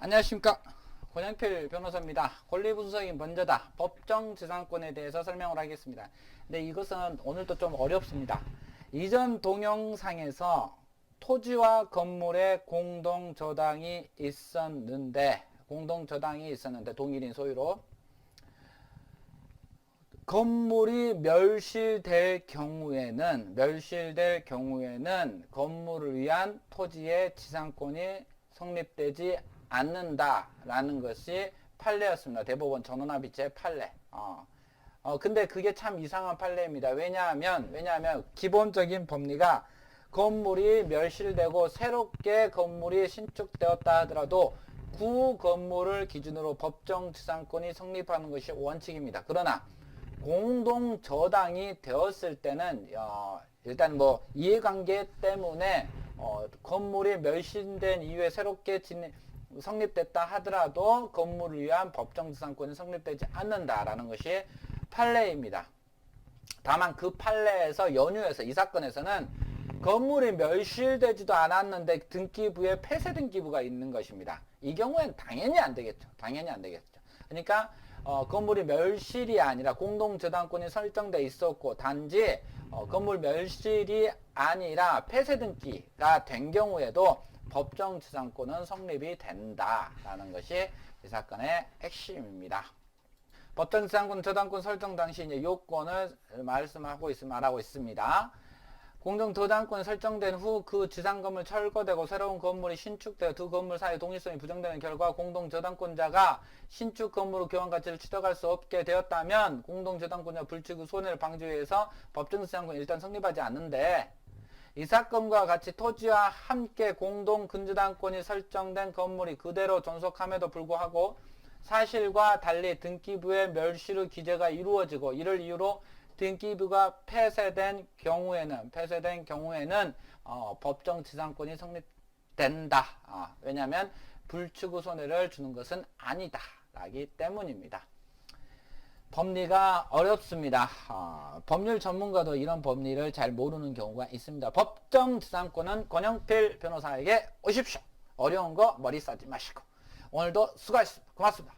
안녕하십니까. 권영필 변호사입니다. 권리분석이 먼저다. 법정지상권에 대해서 설명을 하겠습니다. 근데 이것은 오늘도 좀 어렵습니다. 이전 동영상에서 토지와 건물의 공동 저당이 있었는데 공동 저당이 있었는데 동일인 소유로 건물이 멸실될 경우에는 멸실될 경우에는 건물을 위한 토지의 지상권이 성립되지 않는다라는 것이 판례였습니다. 대법원 전원합의 제 판례. 어. 어, 근데 그게 참 이상한 판례입니다. 왜냐하면, 왜냐하면 기본적인 법리가 건물이 멸실되고 새롭게 건물이 신축되었다 하더라도 구 건물을 기준으로 법정 지상권이 성립하는 것이 원칙입니다. 그러나 공동 저당이 되었을 때는 어, 일단 뭐 이해관계 때문에 어, 건물이 멸실된 이후에 새롭게 진, 성립됐다 하더라도 건물을 위한 법정 지상권이 성립되지 않는다라는 것이 판례입니다. 다만 그 판례에서 연유해서 이 사건에서는 건물이 멸실되지도 않았는데 등기부에 폐쇄 등기부가 있는 것입니다. 이 경우엔 당연히 안 되겠죠. 당연히 안 되겠죠. 그러니까 어, 건물이 멸실이 아니라 공동저당권이 설정돼 있었고 단지 어, 건물 멸실이 아니라 폐쇄 등기가 된 경우에도 법정 지상권은 성립이 된다라는 것이 이 사건의 핵심입니다. 법정 지상권 저당권 설정 당시 이제 요건을 말씀하고 있, 말하고 있습니다. 공동 저당권 설정된 후 그 지상 건물 철거되고 새로운 건물이 신축되어 두 건물 사이 동일성이 부정되는 결과 공동 저당권자가 신축 건물의 교환 가치를 추적할 수 없게 되었다면 공동 저당권자 불취구 손해를 방지하기 위해서 법정 지상권이 일단 성립하지 않는데 이 사건과 같이 토지와 함께 공동 근저당권이 설정된 건물이 그대로 존속함에도 불구하고 사실과 달리 등기부의 멸실의 기재가 이루어지고 이를 이유로 등기부가 폐쇄된 경우에는 폐쇄된 경우에는 어, 법정 지상권이 성립된다. 어, 왜냐하면 불추구 손해를 주는 것은 아니다. 라기 때문입니다. 법리가 어렵습니다. 어, 법률 전문가도 이런 법리를 잘 모르는 경우가 있습니다. 법정 지상권은 권영필 변호사에게 오십시오. 어려운 거 머리 싸지 마시고 오늘도 수고하셨습니다. 고맙습니다.